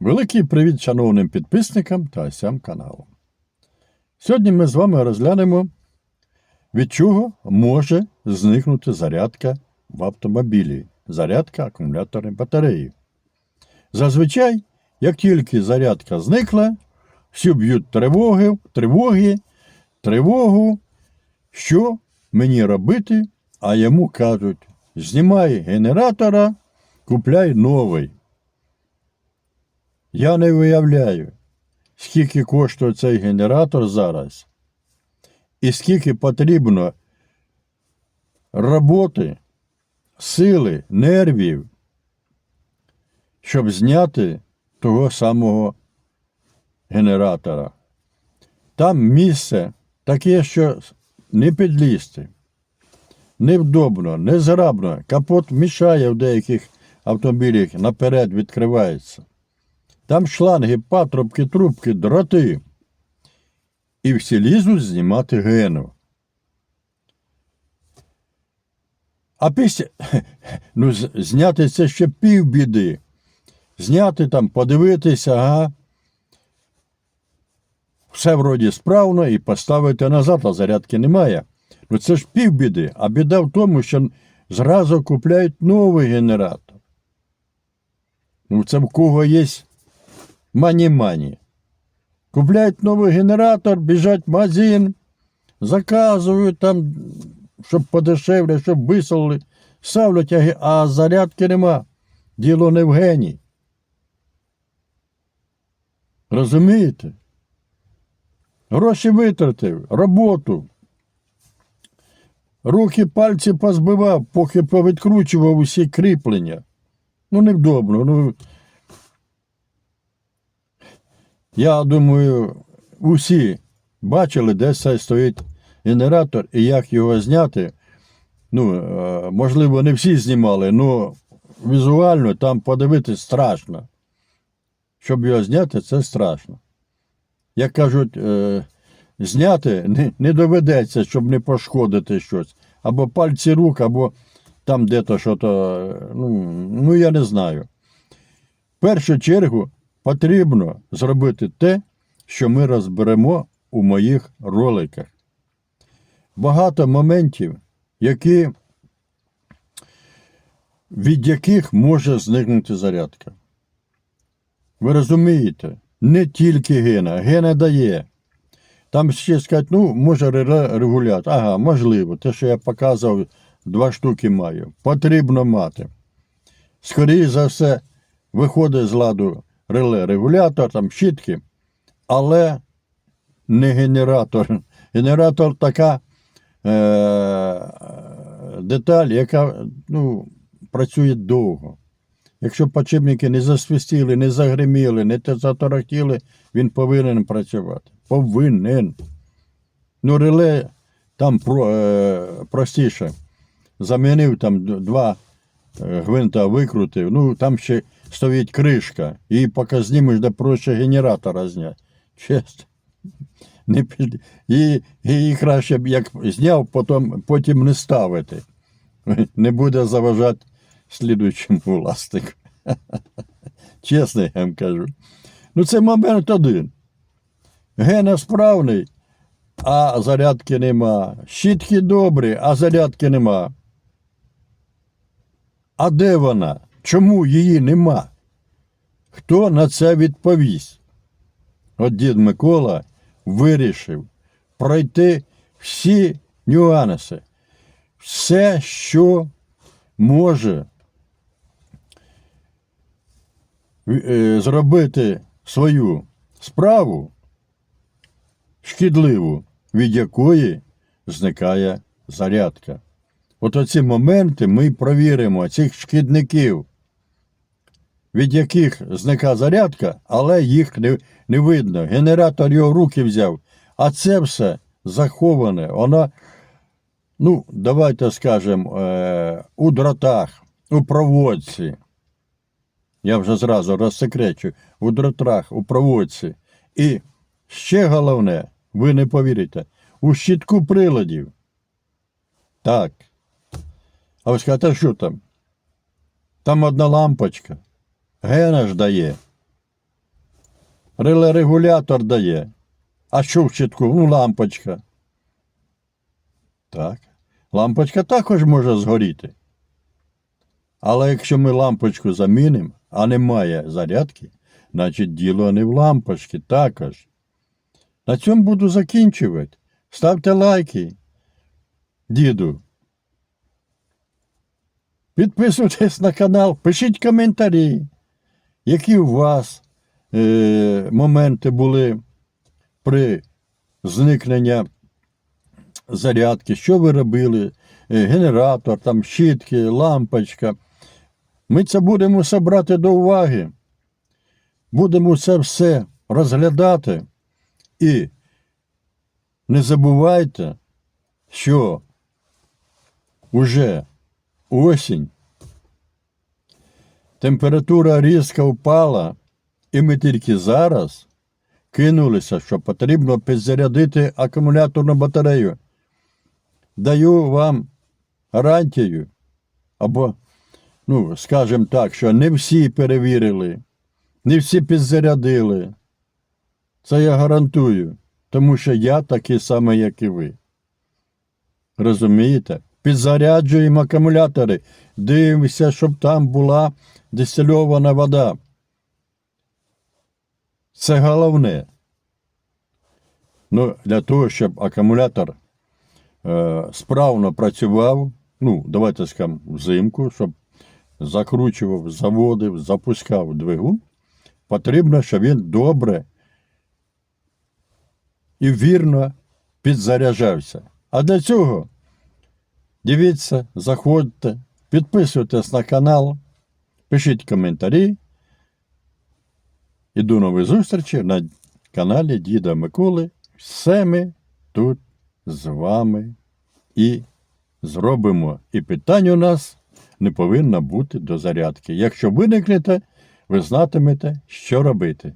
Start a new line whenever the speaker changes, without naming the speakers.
Великий привіт шановним підписникам та осям каналу. Сьогодні ми з вами розглянемо, від чого може зникнути зарядка в автомобілі, зарядка акумуляторної батареї. Зазвичай, як тільки зарядка зникла, всі б'ють тривоги, тривоги, тривогу, що мені робити, а йому кажуть: знімай генератора, купляй новий. Я не виявляю, скільки коштує цей генератор зараз, і скільки потрібно роботи, сили, нервів, щоб зняти того самого генератора. Там місце таке, що не підлізти, невдобно, незграбно, капот мішає в деяких автомобілях наперед відкривається. Там шланги, патрубки, трубки, дроти. І всі лізуть знімати гену. А після ну, зняти це ще півбіди. Зняти там, подивитися, ага. Все вроді справно і поставити назад, а зарядки немає. Ну це ж півбіди. А біда в тому, що зразу купляють новий генератор. Ну, це в кого є мані-мані. Купляють новий генератор, біжать в магазин, заказують там, щоб подешевле, щоб висели, ставлять, а зарядки нема. Діло не в гені. Розумієте? Гроші витратив, роботу. Руки пальці позбивав, поки повідкручував усі кріплення. Ну, невдобно. Ну, Я думаю, усі бачили, де це стоїть генератор і як його зняти. Ну, е, можливо, не всі знімали, але візуально там подивитись страшно. Щоб його зняти, це страшно. Як кажуть, е, зняти не, доведеться, щоб не пошкодити щось. Або пальці рук, або там де-то що то. Ну, ну я не знаю. В першу чергу потрібно зробити те, що ми розберемо у моїх роликах. Багато моментів, які, від яких може зникнути зарядка. Ви розумієте, не тільки гена, гена дає. Там ще сказати, ну, може ре- регулятор. Ага, можливо, те, що я показував, два штуки маю. Потрібно мати. Скоріше за все, виходить з ладу реле регулятор, там щітки, але не генератор. Генератор така е- деталь, яка ну, працює довго. Якщо подшипники не засвистіли, не загриміли, не заторохтіли, він повинен працювати. Повинен. Ну, реле там про, е, простіше. Замінив там два е, гвинта викрутив, ну там ще стоїть кришка, і поки знімеш, де проще генератора зняти. Чесно. Не під... і, і краще б як зняв, потім, потім не ставити. Не буде заважати слідуючому власнику. Чесно я вам кажу. Ну, це момент один. Гена справний, а зарядки нема. Щітки добрі, а зарядки нема. А де вона? Чому її нема? Хто на це відповість? От дід Микола вирішив пройти всі нюанси, все, що може е, зробити свою справу шкідливу, від якої зникає зарядка. От оці моменти ми провіримо цих шкідників, від яких зникає зарядка, але їх не, не видно. Генератор його руки взяв. А це все заховане. Воно, ну, давайте скажемо, е, у дротах, у проводці. Я вже зразу розсекречу, у дротах, у проводці. І ще головне, ви не повірите, у щитку приладів. Так. А ви скажете, що там? Там одна лампочка. Гена ж дає. реле-регулятор дає. А що в щитку? Ну, лампочка. Так. Лампочка також може згоріти. Але якщо ми лампочку замінимо, а немає зарядки, значить діло не в лампочці також. На цьому буду закінчувати. Ставте лайки, діду. Підписуйтесь на канал, пишіть коментарі, які у вас е, моменти були при зникненні зарядки, що ви робили, е, генератор, там щітки, лампочка. Ми це будемо все брати до уваги. Будемо це все розглядати. І не забувайте, що уже осінь, температура різко впала, і ми тільки зараз кинулися, що потрібно підзарядити акумуляторну батарею. Даю вам гарантію, або, ну, скажімо так, що не всі перевірили, не всі підзарядили. Це я гарантую, тому що я такий самий, як і ви. Розумієте? Підзаряджуємо акумулятори, дивимося, щоб там була дистильована вода. Це головне. Ну, для того, щоб акумулятор е, справно працював, ну, давайте скажемо, взимку, щоб закручував, заводив, запускав двигун, потрібно, щоб він добре і вірно підзаряджався. А для цього дивіться, заходьте, підписуйтесь на канал, пишіть коментарі. І до нових зустрічей на каналі Діда Миколи. Все ми тут з вами і зробимо. І питань у нас не повинно бути до зарядки. Якщо виникнете, ви знатимете, що робити.